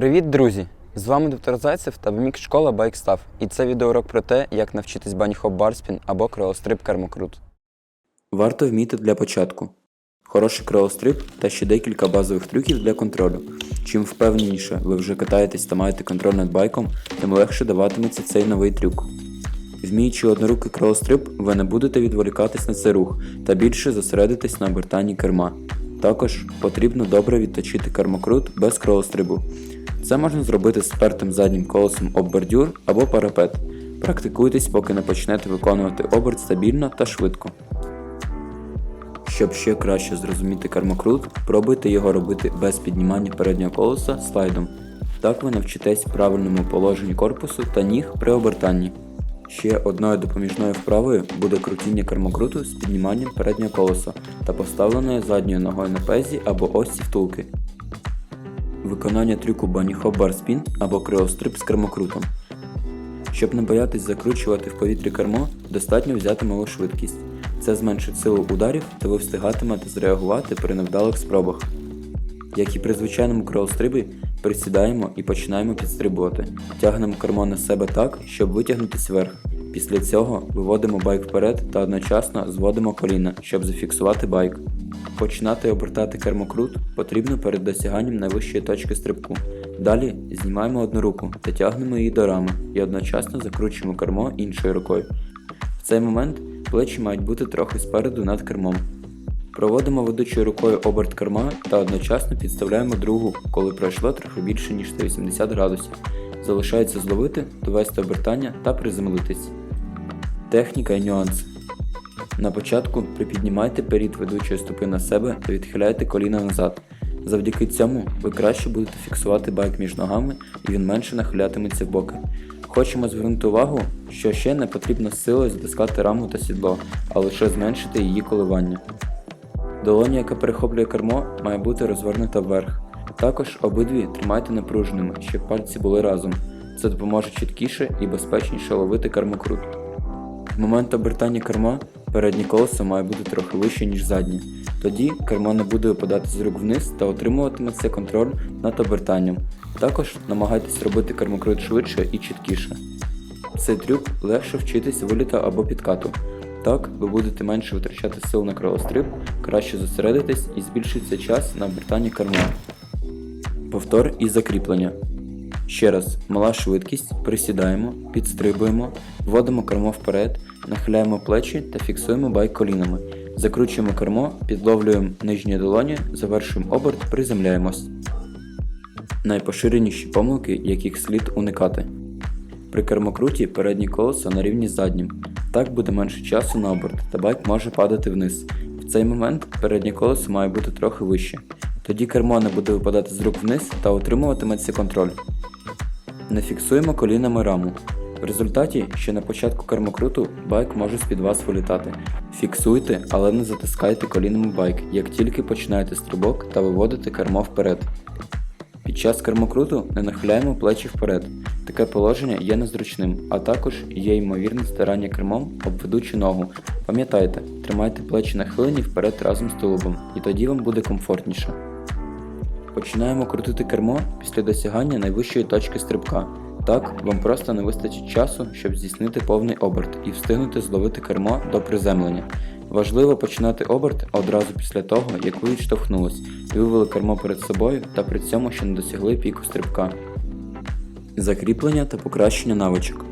Привіт, друзі! З вами доктор Зайцев та Бемік школа Байкстав. І це відеоурок про те, як навчитись баніхоп барспін або креострип кермокрут. Варто вміти для початку. Хороший креострип та ще декілька базових трюків для контролю. Чим впевненіше ви вже катаєтесь та маєте контроль над байком, тим легше даватиметься цей новий трюк. Вміючи однорукий креострип, ви не будете відволікатись на цей рух та більше зосередитесь на обертанні керма. Також потрібно добре відточити кермокрут без креострибу. Це можна зробити з пертим заднім колесом об бордюр або парапет. Практикуйтесь, поки не почнете виконувати оберт стабільно та швидко. Щоб ще краще зрозуміти кермокрут, пробуйте його робити без піднімання переднього колеса слайдом. Так ви навчитесь правильному положенню корпусу та ніг при обертанні. Ще одною допоміжною вправою буде крутіння кермокруту з підніманням переднього колеса та поставленою задньою ногою на пезі або осі втулки. Виконання трюку Bar Spin або креострип з кермокрутом. Щоб не боятись закручувати в повітрі кермо, достатньо взяти малу швидкість. Це зменшить силу ударів та ви встигатимете зреагувати при невдалих спробах. Як і при звичайному креострибі, присідаємо і починаємо підстрибувати. Тягнемо кермо на себе так, щоб витягнутися вверх. Після цього виводимо байк вперед та одночасно зводимо коліна, щоб зафіксувати байк. Починати обертати кермокрут потрібно перед досяганням найвищої точки стрибку. Далі знімаємо одну руку та тягнемо її до рами і одночасно закручуємо кермо іншою рукою. В цей момент плечі мають бути трохи спереду над кермом. Проводимо ведучою рукою оберт керма та одночасно підставляємо другу, коли пройшло трохи більше ніж 180 градусів. Залишається зловити, довести обертання та приземлитись. Техніка і нюанси. На початку припіднімайте перід ведучої стопи на себе та відхиляйте коліна назад. Завдяки цьому ви краще будете фіксувати байк між ногами і він менше нахилятиметься в боки. Хочемо звернути увагу, що ще не потрібно силою затискати раму та сідло, а лише зменшити її коливання. Долоня, яка перехоплює кермо, має бути розвернута вверх. Також обидві тримайте напруженими, щоб пальці були разом. Це допоможе чіткіше і безпечніше ловити кермокрут. В момент обертання керма переднє колесо має бути трохи вище, ніж заднє. Тоді кермо не буде випадати з рук вниз та отримуватиметься контроль над обертанням. Також намагайтесь робити кермокрут швидше і чіткіше. Цей трюк легше вчитись виліта або підкату. Так ви будете менше витрачати сил на кровостриб, краще зосередитись і збільшиться час на обертання керма. Повтор і закріплення. Ще раз, мала швидкість, присідаємо, підстрибуємо, вводимо кермо вперед, нахиляємо плечі та фіксуємо байк колінами. Закручуємо кермо, підловлюємо нижні долоні, завершуємо оберт, приземляємось. Найпоширеніші помилки, яких слід уникати. При кермокруті переднє колесо на рівні з заднім. Так буде менше часу на оберт та байк може падати вниз. В цей момент переднє колесо має бути трохи вище. Тоді кермо не буде випадати з рук вниз та отримуватиметься контроль. Не фіксуємо колінами раму. В результаті, ще на початку кермокруту, байк може з-під вас вилітати. Фіксуйте, але не затискайте колінами байк, як тільки починаєте стрибок та виводите кермо вперед. Під час кермокруту не нахиляємо плечі вперед. Таке положення є незручним, а також є ймовірне стирання кермом об ведучу ногу. Пам'ятайте, тримайте плечі нахилені вперед разом з тулубом, і тоді вам буде комфортніше. Починаємо крутити кермо після досягання найвищої точки стрибка. Так, вам просто не вистачить часу, щоб здійснити повний оберт і встигнути зловити кермо до приземлення. Важливо починати оберт одразу після того, як ви відштовхнулись і вивели кермо перед собою та при цьому ще не досягли піку стрибка. Закріплення та покращення навичок.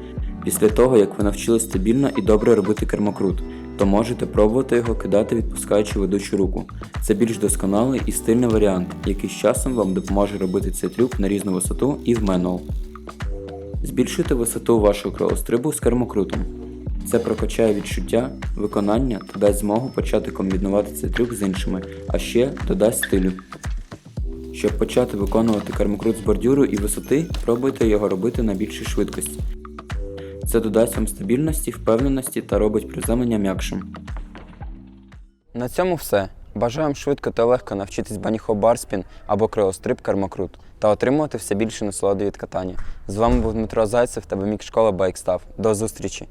Після того, як ви навчились стабільно і добре робити кермокрут, то можете пробувати його кидати відпускаючи ведучу руку. Це більш досконалий і стильний варіант, який з часом вам допоможе робити цей трюк на різну висоту і в менуал. Збільшуйте висоту вашого кровострибу з кермокрутом. Це прокачає відчуття, виконання та дасть змогу почати комбінувати цей трюк з іншими, а ще додасть стилю. Щоб почати виконувати кермокрут з бордюру і висоти, пробуйте його робити на більшій швидкості. Це додасть вам стабільності, впевненості та робить приземлення м'якшим. На цьому все. Бажаю вам швидко та легко навчитись баніхо барспін або креострип кермокрут та отримувати все більше насолоди від катання. З вами був Дмитро Зайцев та Бемік Школа Байкстав. До зустрічі!